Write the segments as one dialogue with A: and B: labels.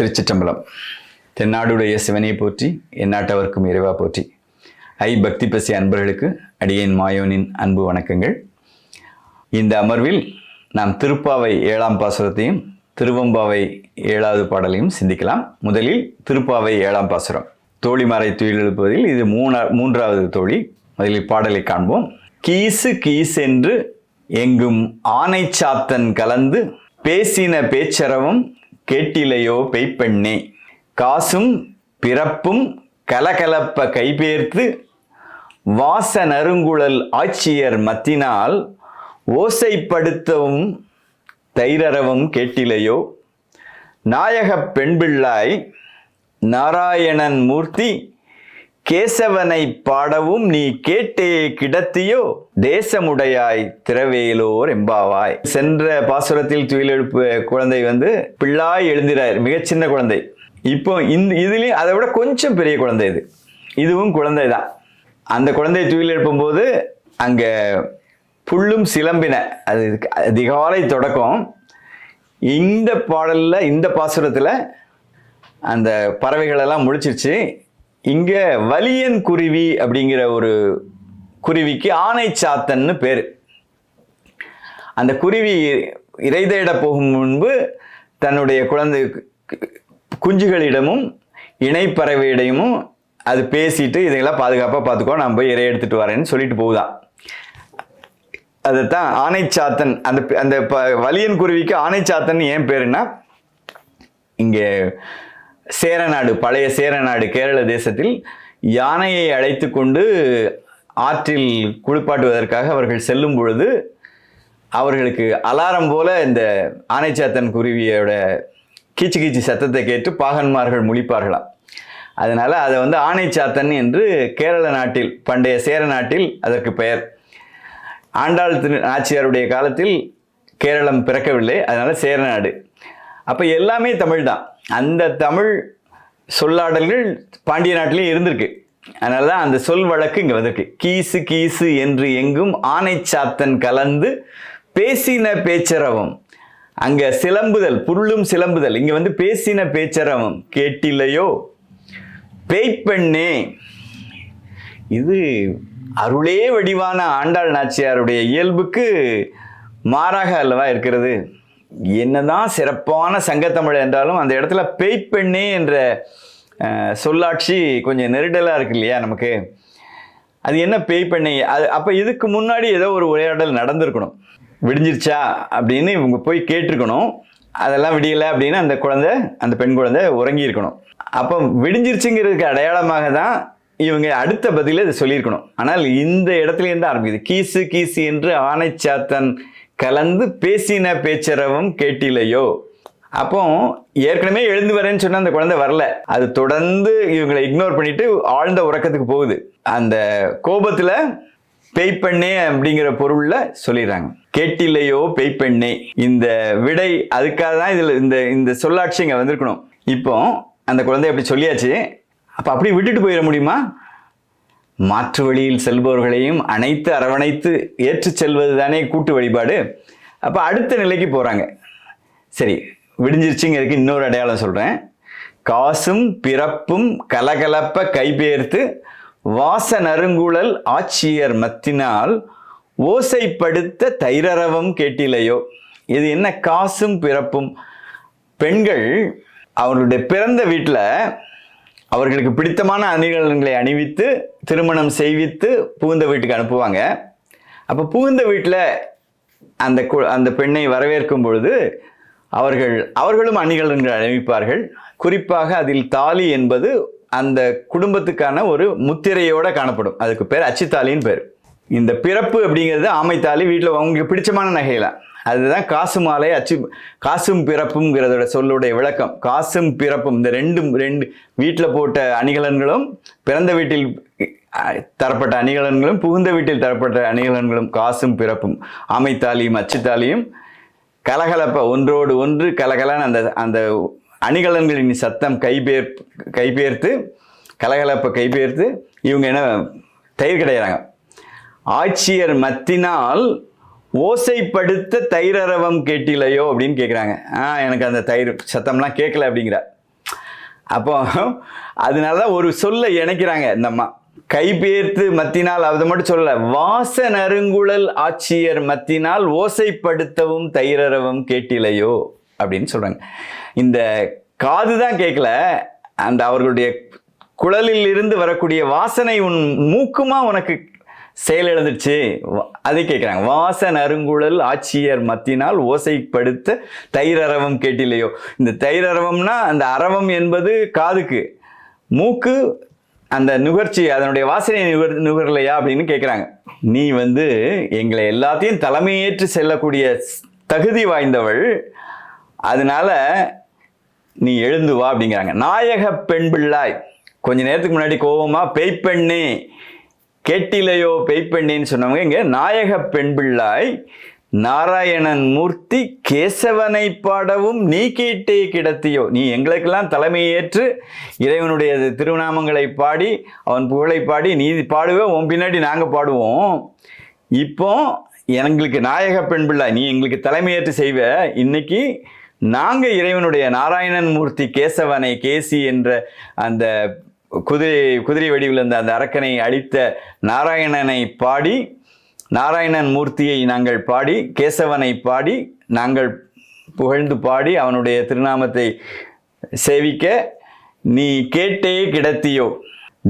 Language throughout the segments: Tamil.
A: திருச்சிற்றம்பலம். தென்னாடுடைய சிவனை போற்றி எந்நாட்டவர்க்கும் இறைவா போற்றி. ஐ பக்தி பசி அன்பர்களுக்கு அடியேன் மாயோனின் அன்பு வணக்கங்கள். இந்த அமர்வில் நாம் திருப்பாவை ஏழாம் பாசுரத்தையும் திருவம்பாவை ஏழாவது பாடலையும் சிந்திக்கலாம். முதலில் திருப்பாவை ஏழாம் பாசுரம். தோழிமாரை துயில் எழுப்புவதில் இது மூணா மூன்றாவது தோழி. முதலில் பாடலை காண்போம். கீசு கீசென்று எங்கும் ஆனை சாத்தன் கலந்து பேசின பேச்சரவும் கேட்டிலையோ பெய்ப்பெண்ணே. காசும் பிறப்பும் கலகலப்ப கைபேர்த்து வாச நறுங்குழல் ஆட்சியர் மத்தினால் ஓசைப்படுத்தவும் தைரரவும் கேட்டிலையோ. நாயகப் பெண்பிள்ளாய் நாராயணன் மூர்த்தி கேசவனை பாடவும் நீ கேட்டே கிடத்தியோ? தேசமுடையாய் திரவேலோர் எம்பாவாய். சென்ற பாசுரத்தில் துயிலெழுப்பு குழந்தை வந்து பிள்ளாய் எழுந்திரார் மிகச் சின்ன குழந்தை. இப்போ இந்த இதுலேயும் அதை விட கொஞ்சம் பெரிய குழந்தை இது. இதுவும் குழந்தை தான். அந்த குழந்தையை துயில் எழுப்பும்போது அங்கே புல்லும் சிலம்பின அது அதிகாலை தொடக்கம். இந்த பாடலில் இந்த பாசுரத்தில் அந்த பறவைகளெல்லாம் முழிச்சிருச்சு. இங்கே வலியன் குருவி அப்படிங்கிற ஒரு குருவிக்கு ஆணை சாத்தன்னு பேர். அந்த குருவி இறை தேட போகும் முன்பு தன்னுடைய குழந்தை குஞ்சுகளிடமும் இணைப்பறவையிடமும் அது பேசிட்டு இதையெல்லாம் பாதுகாப்பாக பார்த்துக்கோ நான் போய் இறை எடுத்துட்டு வரேன்னு சொல்லிட்டு போகுதான் அதைத்தான் ஆனைச்சாத்தன் அந்த அந்த ப- வலியன் குருவிக்கு ஆனைச்சாத்தன் ஏன் பேருன்னா இங்கே சேரநாடு பழைய சேரநாடு கேரள தேசத்தில் யானையை அழைத்து கொண்டு ஆற்றில் குளிப்பாட்டுவதற்காக அவர்கள் செல்லும் பொழுது அவர்களுக்கு அலாரம் போல இந்த ஆனைச்சாத்தன் குருவியோட கீச்சு கீச்சு சத்தத்தை கேட்டு பாகன்மார்கள் முழிப்பார்களாம். அதனால் அதை வந்து ஆனைச்சாத்தன் என்று கேரள நாட்டில் பண்டைய சேர நாட்டில் அதற்கு பெயர். ஆண்டாள் திரு நாச்சியாருடைய காலத்தில் கேரளம் பிறக்கவில்லை அதனால் சேரநாடு. அப்போ எல்லாமே தமிழ் தான். அந்த தமிழ் சொல்லாடல்கள் பாண்டிய நாட்டிலையும் இருந்திருக்கு. அதனால தான் அந்த சொல் வழக்கு இங்கே வந்திருக்கு. கீசு கீசு என்று எங்கும் ஆனைச்சாத்தன் கலந்து பேசின பேச்சரவம். அங்கே சிலம்புதல் புல்லும் சிலம்புதல். இங்கே வந்து பேசின பேச்சரவம். கேட்டிலையோ பேய்ப்பெண்ணே. இது அருளே வடிவான ஆண்டாள் நாச்சியாருடைய இயல்புக்கு மாறாக அல்லவா இருக்கிறது? என்னதான் சிறப்பான சங்கத்தமிழ் என்றாலும் அந்த இடத்துல பேய்ப்பெண்ணே என்ற சொல்லாட்சி கொஞ்சம் நெருடலாக இருக்கு இல்லையா நமக்கு? அது என்ன பேய்ப்பெண்ணை அது அப்போ இதுக்கு முன்னாடி ஏதோ ஒரு உரையாடல் நடந்திருக்கணும். விடிஞ்சிருச்சா அப்படின்னு இவங்க போய் கேட்டிருக்கணும். அதெல்லாம் விடியலை அப்படின்னு அந்த குழந்தை அந்த பெண் குழந்தை உறங்கி இருக்கணும். அப்போ விடிஞ்சிருச்சுங்கிறதுக்கு அடையாளமாக தான் இவங்க அடுத்த பதில இதை சொல்லியிருக்கணும். ஆனால் இந்த இடத்துலேருந்து ஆரம்பிக்குது. கீசு கீசு என்று ஆனைச்சாத்தன் கலந்து பேசின பேச்சரவும் கேட்டிலையோ? அப்போ ஏற்கனவே எழுந்து வரேன்னு சொன்ன அந்த குழந்தை வரல. அது தொடர்ந்து இவங்களை இக்னோர் பண்ணிட்டு ஆழ்ந்த உறக்கத்துக்கு போகுது. அந்த கோபத்துல பேய்ப்பெண்ணே அப்படிங்கிற பொருள்ல சொல்லிடுறாங்க. கேட்டில்லையோ பேய்ப்பெண்ணே இந்த விடை அதுக்காக தான் இதுல இந்த இந்த சொல்லாட்சி இங்க வந்திருக்கணும். இப்போ அந்த குழந்தை அப்படி சொல்லியாச்சு. அப்ப அப்படி விட்டுட்டு போயிட முடியுமா? மாற்று வழியில் செல்பவர்களையும் அனைத்து அரவணைத்து ஏற்றுச் செல்வது தானே கூட்டு வழிபாடு? அப்போ அடுத்த நிலைக்கு போகிறாங்க சரி விடிஞ்சிருச்சுங்கிறதுக்கு இன்னொரு அடையாளம் சொல்கிறேன் காசும் பிறப்பும் கலகலப்ப கைபெயர்த்து வாச நறுங்குழல் ஆட்சியர் மத்தினால் ஓசைப்படுத்த தைரரவம் கேட்டிலையோ? இது என்ன காசும் பிறப்பும்? பெண்கள் அவர்களுடைய பிறந்த வீட்டில் அவர்களுக்கு பிடித்தமான அணிகலன்களை அணிவித்து திருமணம் செய்வித்து புகுந்த வீட்டுக்கு அனுப்புவாங்க. அப்போ புகுந்த வீட்டில் அந்த கு அந்த பெண்ணை வரவேற்கும் பொழுது அவர்கள் அவர்களும் அணிகலன்கள் அணிவிப்பார்கள். குறிப்பாக அதில் தாலி என்பது அந்த குடும்பத்துக்கான ஒரு முத்திரையோடு காணப்படும். அதுக்கு பேர் அச்சுத்தாலின்னு பேர். இந்த பிறப்பு அப்படிங்கிறது ஆமைத்தாலி வீட்டில் உங்களுக்கு பிடிச்சமான நகைலாம் அதுதான் காசு மாலை அச்சு காசும் பிறப்புங்கிறதோட சொல்லுடைய விளக்கம். காசும் பிறப்பும் இந்த ரெண்டும் ரெண்டு வீட்டில் போட்ட அணிகலன்களும் பிறந்த வீட்டில் தரப்பட்ட அணிகலன்களும் புகுந்த வீட்டில் தரப்பட்ட அணிகலன்களும் காசும் பிறப்பும் ஆமைத்தாலியும் அச்சுத்தாலியும் கலகலப்ப ஒன்றோடு ஒன்று கலகலன்னு அந்த அந்த அணிகலன்களின் சத்தம் கைபேர் கைபேர்த்து கலகலப்பை கைபேர்த்து இவங்க என்ன தயிர் கிடையிறாங்க. ஆட்சியர் மத்தினால் ஓசைப்படுத்த தைரரவம் கேட்டிலையோ அப்படின்னு கேட்குறாங்க ஆ எனக்கு அந்த தயிர் சத்தம்லாம் கேட்கல அப்படிங்கிறார் அப்போ அதனால தான் ஒரு சொல்லை இணைக்கிறாங்க இந்த அம்மா. கைபேர்த்து மத்தினால் அதை மட்டும் சொல்ல வாச நறுங்குழல் ஆட்சியர் மத்தினால் ஓசைப்படுத்தவும் தைரரவும் கேட்டிலையோ அப்படின்னு சொல்கிறாங்க இந்த காது தான் கேட்கல அந்த அவர்களுடைய குழலில் இருந்து வரக்கூடிய வாசனை உன் மூக்குமா உனக்கு செயலிழந்துச்சு வ- அதை கேட்குறாங்க வாச நறுங்குழல் ஆட்சியர் மத்தினால் ஓசைப்படுத்த தயிரரவம் கேட்டிலையோ இந்த தைரரவம்னா அந்த அரவம் என்பது காதுக்கு. மூக்கு அந்த நுகர்ச்சி அதனுடைய வாசனை நுகர் நுகரலையா அப்படின்னு கேட்குறாங்க நீ வந்து எங்களை எல்லாத்தையும் தலைமையேற்று செல்லக்கூடிய தகுதி வாய்ந்தவள். அதனால நீ எழுந்து வா அப்படிங்கிறாங்க. நாயக பெண் பிள்ளாய். கொஞ்ச நேரத்துக்கு முன்னாடி கோபமாக பெய்ப்பெண்ணே கேட்டிலையோ பெய்ப்பெண்ணேன்னு சொன்னவங்க இங்க நாயக பெண் பிள்ளாய் நாராயணன் மூர்த்தி கேசவனை பாடவும் நீ கேட்டே கிடத்தியோ. நீ எங்களுக்கெல்லாம் தலைமையேற்று இறைவனுடைய திருநாமங்களை பாடி அவன் புகழை பாடி நீ பாடுவே உன் பின்னாடி நாங்கள் பாடுவோம். இப்போ எங்களுக்கு நாயக பெண் பிள்ளை நீ எங்களுக்கு தலைமையேற்று செய்வ. இன்னைக்கு நாங்கள் இறைவனுடைய நாராயணன் மூர்த்தி கேசவனை கேசி என்ற அந்த குதிரை குதிரை வடிவில் இருந்த அந்த அரக்கனை அழித்த நாராயணனை பாடி நாராயணன் மூர்த்தியை நாங்கள் பாடி கேசவனை பாடி நாங்கள் புகழ்ந்து பாடி அவனுடைய திருநாமத்தை சேவிக்க நீ கேட்டே கிடத்தியோ.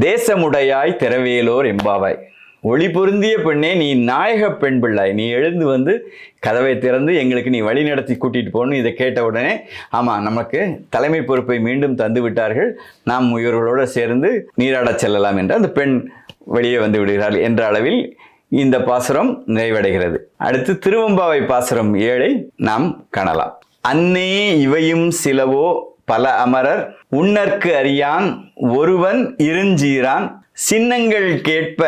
A: தேசமுடையாய் திறவேலோர் எம்பாவாய் ஒளி பொருந்திய பெண்ணே நீ நாயக பெண் பிள்ளை நீ எழுந்து வந்து கதவை திறந்து எங்களுக்கு நீ வழி நடத்தி கூட்டிகிட்டு போகணும் இதை கேட்ட உடனே ஆமாம் நமக்கு தலைமை பொறுப்பை மீண்டும் தந்து விட்டார்கள். நாம் இவர்களோடு சேர்ந்து நீராடச் செல்லலாம் என்று அந்த பெண் வெளியே வந்து விடுகிறாள் என்ற அளவில் இந்த பாசுரம் நிறைவடைகிறது. அடுத்து திருவம்பாவை பாசுரம் ஏழை நாம் காணலாம். அன்னே இவையும் சிலவோ பல அமரர் உன்னற்கு அறியான் ஒருவன் இருஞ்சீரான். சின்னங்கள் கேட்ப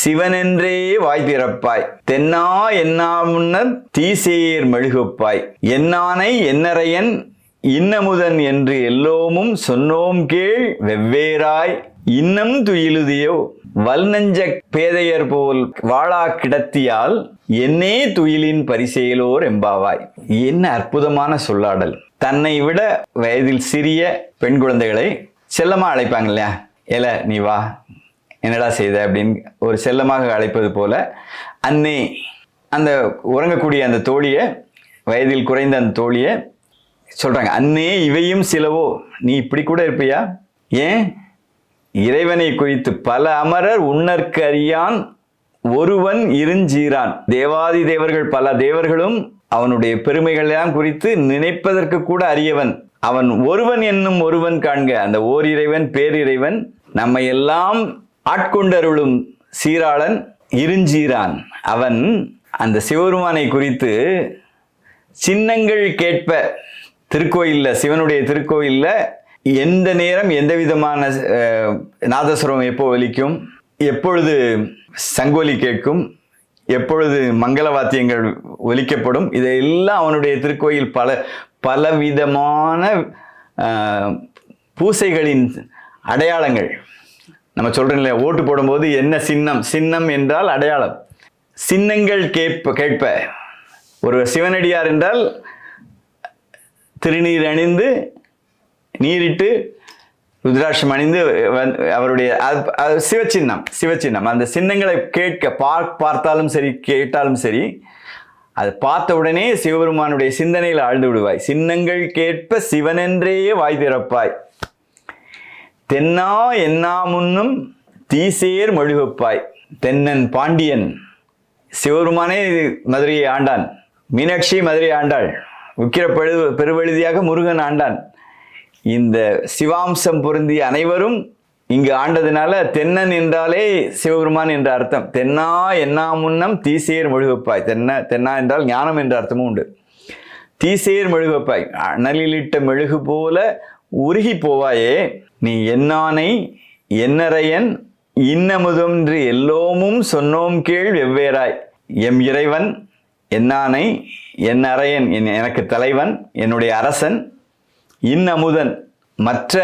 A: சிவனென்றே வாய்பிறப்பாய். தென்னா என்னா முன்னர் தீசேர் மெழுகுப்பாய். என்னானை என்னரையன் இன்னமுதன் என்று எல்லோமும் சொன்னோம் கேள் வெவ்வேறாய். இன்னம் துயிலுதியோ வல்நஞ்ச பேதையர் போல் வாழா கிடத்தியால் என்னே துயிலின் பரிசெயலோர் எம்பாவாய். என்ன அற்புதமான சொல்லாடல். தன்னை விட வயதில் சிறிய பெண் குழந்தைகளை செல்லமா அழைப்பாங்க இல்லையா? ஏல நீ வா. என்னடா செய்த அப்படின்னு ஒரு செல்லமாக அழைப்பது போல அன்னே அந்த உறங்கக்கூடிய அந்த தோழியை வயதில் குறைந்த அந்த தோழியை சொல்கிறாங்க அன்னே இவையும் சிலவோ நீ இப்படி கூட இருப்பியா? ஏன்? இறைவனை குறித்து பல அமரர் உன்னற்கறியான் ஒருவன் இருஞ்சீரான். தேவாதி தேவர்கள் பல தேவர்களும் அவனுடைய பெருமைகள் எல்லாம் குறித்து நினைப்பதற்கு கூட அறியவன் அவன் ஒருவன் என்னும் ஒருவன் காண்க அந்த ஓர் இறைவன் பேரிறைவன் நம்ம எல்லாம் ஆட்கொண்டருளும் சீராளன் இருஞ்சீரான். அவன் அந்த சிவருமானை குறித்து சின்னங்கள் கேட்ப திருக்கோயிலில் சிவனுடைய திருக்கோயிலில் எந்த நேரம் எந்த விதமான நாதஸ்வரம் எப்போ ஒலிக்கும் எப்பொழுது சங்கோலி கேட்கும் எப்பொழுது மங்கள வாத்தியங்கள் ஒலிக்கப்படும் இதையெல்லாம் அவனுடைய திருக்கோயில் பல பலவிதமான பூசைகளின் அடையாளங்கள். நம்ம சொல்கிறோம் இல்லையா? ஓட்டு போடும்போது என்ன சின்னம்? சின்னம் என்றால் அடையாளம். சின்னங்கள் கேட்ப கேட்ப. ஒரு சிவனடியார் என்றால் திருநீர் அணிந்து நீரிட்டு ருத்ராட்சம் அணிந்து அவருடைய அது- சிவச்சின்னம் சிவச்சின்னம். அந்த சின்னங்களை கேட்க பார் பார்த்தாலும் சரி கேட்டாலும் சரி அது பார்த்த உடனே சிவபெருமானுடைய சிந்தனையில் ஆழ்ந்து விடுவாய். சின்னங்கள் கேட்ப சிவனென்றே வாய் திறப்பாய். தென்னா என்னா முன்னும் தீசேர் மொழிவப்பாய். தென்னன் பாண்டியன் சிவபெருமானே மதுரையை ஆண்டான். மீனாட்சி மதுரை ஆண்டாள். உக்கிர பெரு பெருவெழுதியாக முருகன் ஆண்டான். இந்த சிவாம்சம் பொருந்திய அனைவரும் இங்கு ஆண்டதுனால தென்னன் என்றாலே சிவபெருமான் என்ற அர்த்தம். தென்னா என்னா முன்னம் தீசேர் மொழிவப்பாய். தென்ன தென்னா என்றால் ஞானம் என்ற அர்த்தமும் உண்டு. தீசேர் மெழுகுப்பாய் நலிலிட்ட மெழுகு போல உருகி போவாயே நீ என்னானை என்னரையன் இன்னமுதொன்று எல்லோமும் சொன்னோம் கீழ் வெவ்வேறாய். எம் இறைவன் என்னானை என் அரையன் என் எனக்கு தலைவன் என்னுடைய அரசன் இன்னமுதன். மற்ற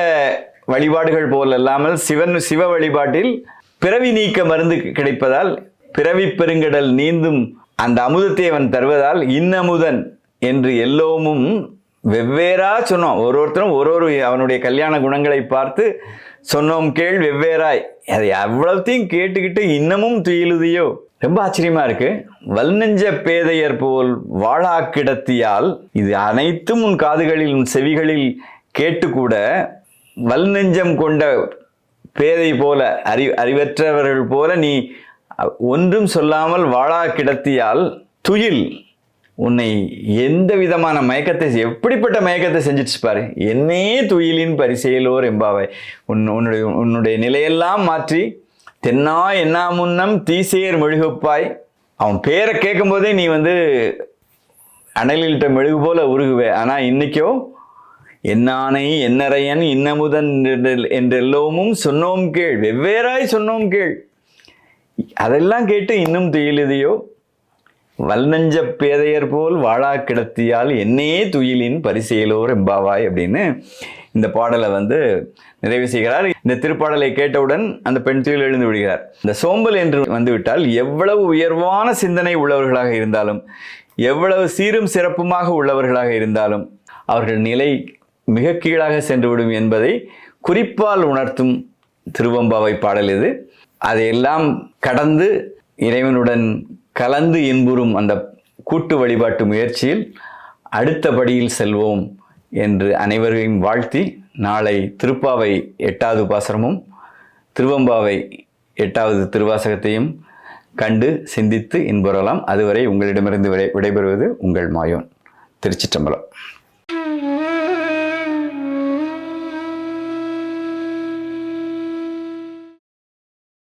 A: வழிபாடுகள் போல் அல்லாமல் சிவன் சிவ வழிபாட்டில் பிறவி நீக்க மருந்து கிடைப்பதால் பிறவி பெருங்கடல் நீந்தும் அந்த அமுதத்தை அவன் தருவதால் இன்னமுதன் என்று எல்லோமும் வெவ்வேறா சொன்னோம். ஒரு ஒருத்தரும் ஒரு ஒரு அவனுடைய கல்யாண குணங்களை பார்த்து சொன்னோம் கேள் வெவ்வேறாய். அதை எவ்வளவுத்தையும் கேட்டுக்கிட்டு இன்னமும் துயிலுதையோ? ரொம்ப ஆச்சரியமா இருக்கு. வல்நெஞ்ச பேதையர் போல் வாழா கிடத்தியால் இது அனைத்தும் உன் காதுகளில் உன் செவிகளில் கேட்டு கூட வல்நெஞ்சம் கொண்ட பேதை போல அறி அறிவற்றவர்கள் போல நீ ஒன்றும் சொல்லாமல் வாழா கிடத்தியால் துயில். உன்னை எந்த விதமான மயக்கத்தை எப்படிப்பட்ட மயக்கத்தை செஞ்சிச்சு பாரு. என்னே துயிலின் பரிசெயலோர் எம்பாவை உன் உன்னுடைய உன்னுடைய நிலையெல்லாம் மாற்றி தென்னா என்னா முன்னம் தீசேர் மெழுகுப்பாய். அவன் பேரை கேட்கும்போதே நீ வந்து அனலிட்ட மெழுகு போல உருகுவே. ஆனால் இன்னைக்கோ என்னானை என்னறையன் இன்னமுதன் என்று- என்றெல்லோமும் சொன்னோம் கேள். வெவ்வேறாய் சொன்னோம் கேள். அதெல்லாம் கேட்டு இன்னும் துயிலுதையோ வல்நஞ்ச பேதையர் போல் வாழா கிடத்தியால் என்னே துயிலின் பரிசெயலோர் எம்பாவாய் அப்படின்னு இந்த பாடலை வந்து நிறைவு செய்கிறார். இந்த திருப்பாடலை கேட்டவுடன் அந்த பெண் துயில் எழுந்து விடுகிறார். இந்த சோம்பல் என்று வந்துவிட்டால் எவ்வளவு உயர்வான சிந்தனை உள்ளவர்களாக இருந்தாலும் எவ்வளவு சீரும் சிறப்புமாக உள்ளவர்களாக இருந்தாலும் அவர்கள் நிலை மிக கீழாக சென்றுவிடும் என்பதை குறிப்பால் உணர்த்தும் திருவம்பாவை பாடல் இது. அதையெல்லாம் கடந்து இறைவனுடன் கலந்து இன்புறும் அந்த கூட்டு வழிபாட்டு முயற்சியில் அடுத்த படியில் செல்வோம் என்று அனைவரையும் வாழ்த்தி நாளை திருப்பாவை எட்டாவது பாசரமும் திருவம்பாவை எட்டாவது திருவாசகத்தையும் கண்டு சிந்தித்து இன்புறலாம். அதுவரை உங்களிடமிருந்து விடை விடைபெறுவது உங்கள் மாயோன் திருச்சிற்றம்பலம்.